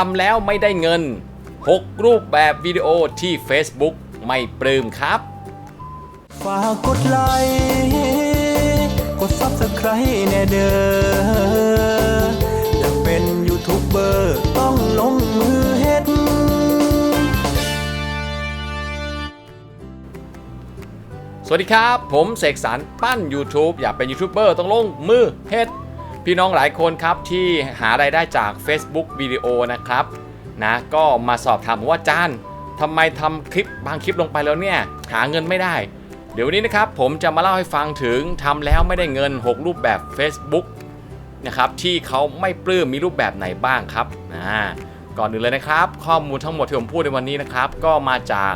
ทำแล้วไม่ได้เงิน 6 รูปแบบวิดีโอที่ Facebook ไม่ปลื้มครับ ฝากกดไลค์กด Subscribe แน่เด้ออยากเป็นยูทูบเบอร์ต้องลงมือเฮ็ด สวัสดีครับ ผมเสกสรรปั้น YouTube อยากเป็นยูทูบเบอร์ต้องลงมือเฮ็ด พี่น้องหลายคนครับที่หารายได้จาก Facebook วิดีโอนะครับนะก็มาสอบถามว่าจานทำไมทำคลิปบางคลิปลงไปแล้วเนี่ยหาเงินไม่ได้ เดี๋ยววันนี้นะครับผมจะมาเล่าให้ฟังถึงทำแล้วไม่ได้เงิน 6 รูปแบบ Facebook นะครับที่เขาไม่ปลื้มมีรูปแบบไหนบ้างครับอ่าก่อนอื่นเลยนะครับ ข้อมูลทั้งหมดที่ผมพูดในวันนี้นะครับ ก็มาจาก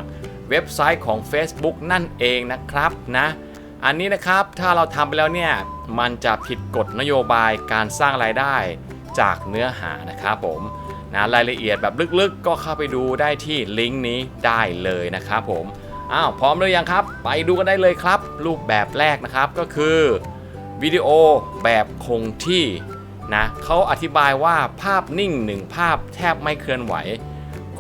เว็บไซต์ของ Facebook นั่นเองนะครับนะ อันนี้นะครับถ้าเราทำไปแล้วเนี่ยมันจะผิดกฎนโยบายการสร้างรายได้จากเนื้อหานะครับผมนะรายละเอียดแบบลึกๆ ก็เข้าไปดูได้ที่ลิงก์นี้ได้เลยนะครับผมอ้าวพร้อมหรือยังครับ ไปดูกันได้เลยครับ รูปแบบแรกนะครับก็คือวิดีโอแบบคงที่นะเขาอธิบายว่าภาพนิ่งหนึ่งภาพแทบไม่เคลื่อนไหว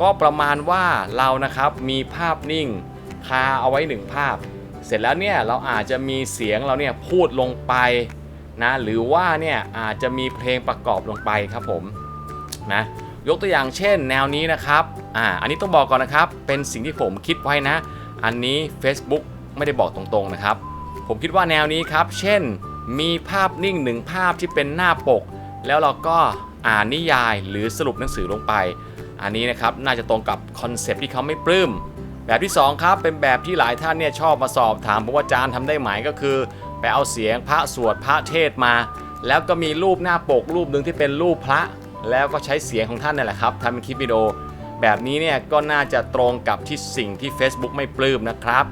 ก็ประมาณว่าเรานะครับมีภาพนิ่งคาเอาไว้หนึ่งภาพ เสร็จแล้วเนี่ยเราอาจจะมีเสียงเราเนี่ยพูดลงไปนะหรือว่าเนี่ยอาจจะมีเพลงประกอบลงไปครับผมนะยกตัวอย่างเช่นแนวนี้นะครับอ่าอันนี้ต้องบอกก่อนนะครับ เป็นสิ่งที่ผมคิดไว้นะ อันนี้ Facebook ไม่ได้บอกตรงๆนะครับ ผมคิดว่าแนวนี้ครับ เช่นมีภาพนิ่งหนึ่งภาพที่เป็นหน้าปก แล้วเราก็อ่านนิยายหรือสรุปหนังสือลงไป อันนี้นะครับน่าจะตรงกับคอนเซปต์ที่เขาไม่ปลื้ม แบบที่ 2 ครับ เป็นแบบที่หลายท่านเนี่ยชอบมาสอบถามผมว่าอาจารย์ทำได้ไหมก็คือ ไปเอาเสียงพระสวดพระเทศมา แล้วก็มีรูปหน้าปกรูปหนึ่งที่เป็นรูปพระ แล้วก็ใช้เสียงของท่านนี่แหละครับทำเป็นคลิปวิดีโอ แบบนี้เนี่ยก็น่าจะตรงกับที่สิ่งที่ Facebook ไม่ปลื้มนะครับ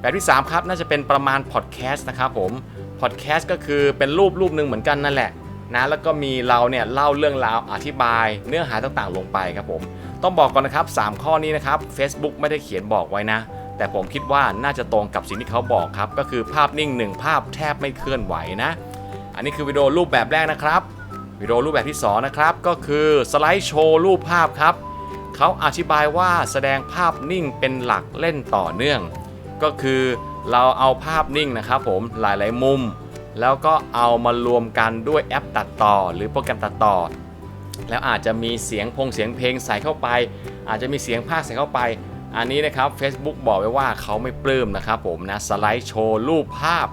แบบที่ 3 ครับน่าจะเป็นประมาณพอดแคสต์นะครับผมพอดแคสต์ก็คือเป็นรูปรูปหนึ่งเหมือนกันนั่นแหละนะแล้วก็มีเราเนี่ยเล่าเรื่องราวอธิบายเนื้อหาต่างๆ ลงไปครับผม ต้องบอกก่อนนะครับ 3 ข้อนี้นะครับ Facebook ไม่ได้เขียนบอกไว้นะ แต่ผมคิดว่าน่าจะตรงกับสิ่งที่เขาบอกครับ ก็คือภาพนิ่งหนึ่งภาพแทบไม่เคลื่อนไหวนะ อันนี้คือวิดีโอรูปแบบแรกนะครับ วิดีโอรูปแบบที่ 2 นะครับ ก็คือสไลด์โชว์รูปภาพครับ เขาอธิบายว่าแสดงภาพนิ่งเป็นหลักเล่นต่อเนื่อง ก็คือเราเอาภาพนิ่งนะครับผมหลายๆมุม แล้วก็เอามารวมกันด้วยแอปตัดต่อ หรือโปรแกรมตัดต่อ แล้วอาจจะมีเสียงพงเสียงเพลงใส่เข้าไป อาจจะมีเสียงภาคใส่เข้าไป อันนี้นะครับ Facebook บอกไว้ว่าเขาไม่ปลื้มนะครับผมนะสไลด์โชว์รูปภาพ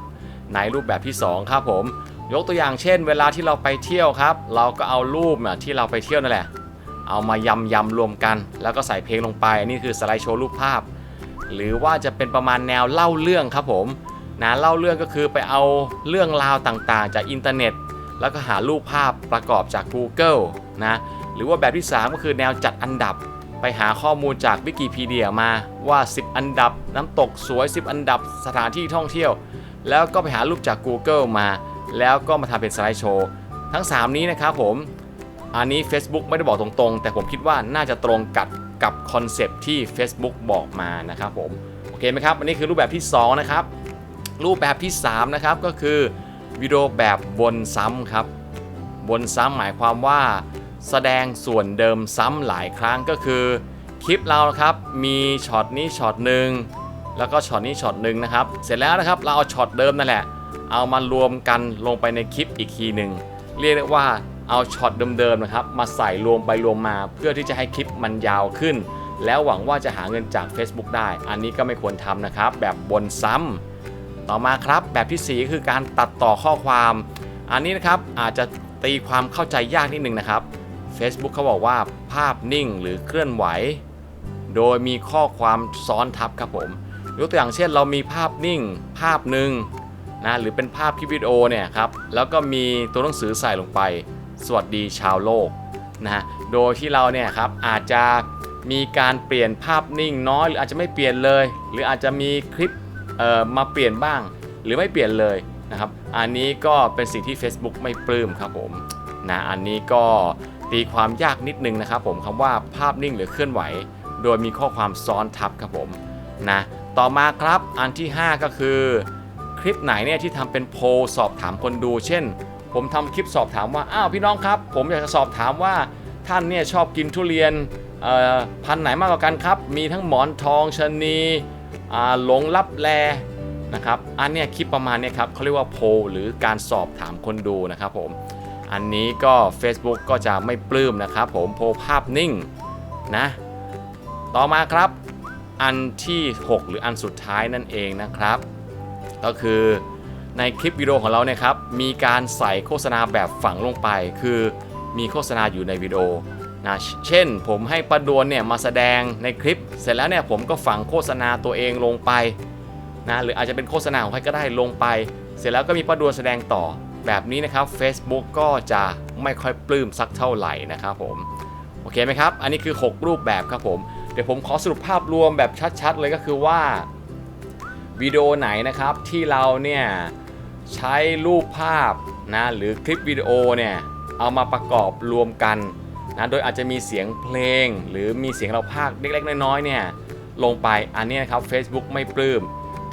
ในรูปแบบที่ 2 ครับผม ยกตัวอย่างเช่น เวลาที่เราไปเที่ยวครับ เราก็เอารูปนะที่เราไปเที่ยวนั่นแหละ เอามายำยำรวมกัน แล้วก็ใส่เพลงลงไปนี่คือสไลด์โชว์รูปภาพ หรือว่าจะเป็นประมาณแนวเล่าเรื่องครับผมนะเล่าเรื่องก็คือไปเอาเรื่องราวต่างๆ จากอินเทอร์เน็ต แล้วก็หารูปภาพประกอบจาก Google นะหรือว่าแบบที่ 3 ก็คือแนวจัดอันดับ ไปหาข้อมูลจากวิกิพีเดียมาว่า 10 อันดับ น้ำตกสวย 10 อันดับสถานที่ท่องเที่ยว แล้วก็ไปหารูปจาก Google มา แล้วก็มาทำเป็นสไลด์โชว์ทั้ง 3 นี้นะครับผม อันนี้ Facebook ไม่ได้บอกตรงๆ แต่ผมคิดว่าน่าจะตรงกับกับคอนเซปที่ Facebook บอกมานะครับผม โอเคไหมครับ อันนี้คือรูปแบบที่ 2 นะครับ รูปแบบที่ 3 นะครับ ก็คือ วิดีโอแบบวนซ้ำครับ วนซ้ำหมายความว่า แสดงส่วนเดิมซ้ำหลายครั้งก็คือ คลิปเราครับมีช็อตนี้ช็อตหนึ่งแล้วก็ช็อตนี้ช็อตหนึ่งนะครับ เสร็จแล้วนะครับเราเอาช็อตเดิมนั่นแหละ เอามารวมกันลงไปในคลิปอีกทีหนึ่งเรียกได้ว่าเอาช็อตเดิมๆนะครับ มาใส่รวมไปรวมมาเพื่อที่จะให้คลิปมันยาวขึ้น แล้วหวังว่าจะหาเงินจาก Facebook ได้ อันนี้ก็ไม่ควรทำนะครับ แบบบนซ้ำ ต่อมาครับแบบที่ 4 คือการตัดต่อข้อความ อันนี้นะครับอาจจะตีความเข้าใจยากนิดนึงนะครับ Facebook เขาบอกว่าภาพนิ่งหรือเคลื่อนไหว โดยมีข้อความซ้อนทับครับผมยกตัวอย่างเช่นเรามีภาพนิ่งภาพหนึ่งนะหรือเป็นภาพคลิปวิดีโอเนี่ยครับแล้วก็มีตัวหนังสือใส่ลงไป สวัสดีชาวโลกนะฮะโดยที่เราเนี่ยครับอาจจะมีการเปลี่ยนภาพนิ่งน้อย หรืออาจจะไม่เปลี่ยนเลย หรืออาจจะมีคลิป มาเปลี่ยนบ้าง หรือไม่เปลี่ยนเลยนะครับ อันนี้ก็เป็นสิ่งที่ Facebook ไม่ปลื้มครับผมนะอันนี้ก็ตีความยากนิดนึงนะครับผมคำว่าภาพนิ่งหรือเคลื่อนไหว โดยมีข้อความซ้อนทับครับผมนะต่อมาครับอันที่ 5 ก็คือ คลิปไหนเนี่ยที่ทำเป็นโพลสอบถามคนดู เช่น ผมทำคลิปสอบถามว่าอ้าวพี่น้องครับ ผมอยากจะสอบถามว่าท่านเนี่ยชอบกินทุเรียนพันไหนมากกว่ากันครับ มีทั้งหมอนทองชนี หลงลับแลนะครับอันเนี้ยคลิปประมาณเนี้ยครับเขาเรียกว่าโพลหรือการสอบถามคนดูนะครับผมอันนี้ก็ Facebook ก็จะไม่ปลื้มนะครับผมโพลภาพนิ่งนะต่อมาครับอันที่ 6 หรืออันสุดท้ายนั่นเองนะครับ ก็คือในคลิปวิดีโอของเราเนี่ยครับมีการใส่โฆษณาแบบฝังลงไป คือมีโฆษณาอยู่ในวิดีโอ นะเช่นผมให้ประดวนเนี่ยมาแสดงในคลิป เสร็จแล้วเนี่ยผมก็ฝังโฆษณาตัวเองลงไปนะหรืออาจจะเป็นโฆษณาของใครก็ได้ลงไป เสร็จแล้วก็มีประดวนแสดงต่อแบบนี้นะครับ Facebook ก็จะไม่ค่อยปลื้มสักเท่าไหร่นะครับผมโอเคไหมครับ อันนี้คือ 6 รูปแบบครับผมเดี๋ยวผมขอสรุปภาพรวมแบบชัดๆ เลยก็คือว่าวิดีโอไหนนะครับที่เราเนี่ยใช้รูปภาพนะหรือคลิปวิดีโอเนี่ยเอามาประกอบรวมกัน นะโดยอาจจะมีเสียงเพลง หรือมีเสียงเราภาคเล็กๆ น้อยๆเนี่ยลงไปอันนี้นะครับ Facebook ไม่ปลื้ม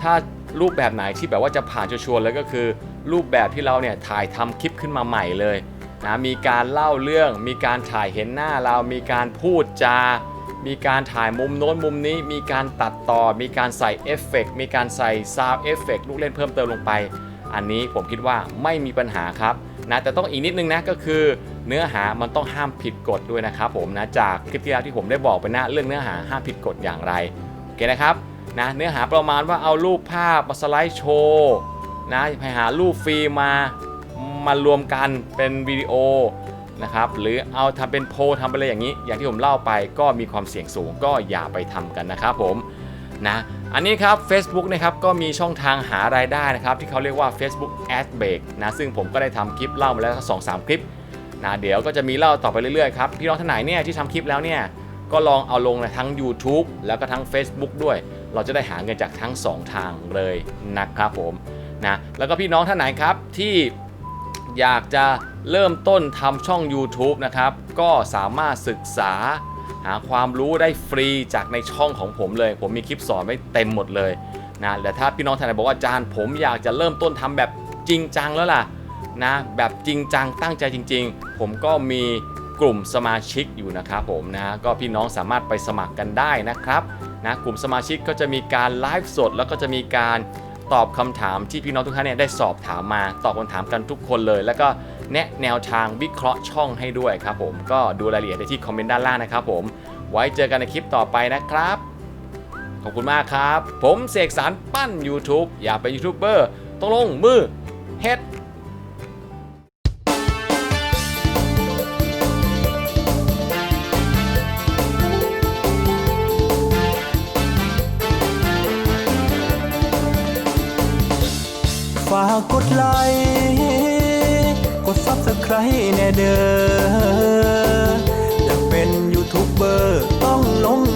ถ้ารูปแบบไหนที่แบบว่าจะผ่านชัวร์ๆเลยก็คือ รูปแบบที่เราเนี่ยถ่ายทำคลิปขึ้นมาใหม่เลยนะมีการเล่าเรื่อง มีการถ่ายเห็นหน้าเรา มีการพูดจา มีการถ่ายมุมโน้นมุมนี้ มีการตัดต่อ มีการใส่เอฟเฟกต์มีการใส่ซาวเอฟเฟกต์ลูกเล่นเพิ่มเติมลงไป อันนี้ผมคิดว่าไม่มีปัญหาครับนะแต่ต้องอีกนิดนึงนะก็คือ เนื้อหามันต้องห้ามผิดกฎด้วยนะครับผมนะจากคลิปที่แล้วที่ผมได้บอกไปนะเรื่องเนื้อหาห้ามผิดกฎอย่างไรโอเคนะครับนะเนื้อหาประมาณว่าเอารูปภาพมาสไลด์โชว์นะไปหารูปฟรีมามารวมกันเป็นวิดีโอนะครับหรือเอาทำเป็นโพลทำไปเลยอย่างนี้ อย่างที่ผมเล่าไปก็มีความเสี่ยงสูงก็อย่าไปทำกันนะครับผมนะอันนี้ครับ a c e b o o k นะครับก็มีช่องทางหารายได้นะครับที่เขาเรียกว่า Facebook Ad Break นะซึ่งผมก็ได้ทำคลิปเล่ามาแล้วสองสามคลิป นะเดี๋ยวก็จะมีเล่าต่อไปเรื่อยๆครับพี่น้องท่านไหนเนี่ยที่ทำคลิปแล้วเนี่ยก็ลองเอาลงในทั้ง YouTube แล้วก็ทั้ง Facebook ด้วย เราจะได้หาเงินจากทั้ง 2 ทางเลยนะครับผมนะแล้วก็พี่น้องท่านไหนครับที่อยากจะเริ่มต้นทำช่อง YouTube นะครับ ก็สามารถศึกษาหาความรู้ได้ฟรีจากในช่องของผมเลย ผมมีคลิปสอนไว้เต็มหมดเลยนะแต่ถ้าพี่น้องท่านไหนบอกว่าอาจารย์ ผมอยากจะเริ่มต้นทำแบบจริงจังแล้วล่ะ นะแบบจริงจังตั้งใจจริง ๆ ผมก็มีกลุ่มสมาชิกอยู่นะครับผมนะก็พี่น้องสามารถไปสมัครกันได้นะครับนะกลุ่มสมาชิกก็จะมีการไลฟ์สด แล้วก็จะมีการตอบคำถามที่พี่น้องทุกท่านเนี่ยได้สอบถามมาตอบคำถามกันทุกคนเลย แล้วก็แนะแนวทางวิเคราะห์ช่องให้ด้วยครับผมก็ดูรายละเอียดได้ที่คอมเมนต์ด้านล่างนะครับผมไว้เจอกันในคลิปต่อไปนะครับ ขอบคุณมากครับ ผมเสกสรรปั้น YouTube อยากเป็นยูทูบเบอร์ต้องลงมือเฮ็ด ฝากกดไลค์กดซับสไครต์แน่เด้ออยากเป็นยูทูบเบอร์ต้องลง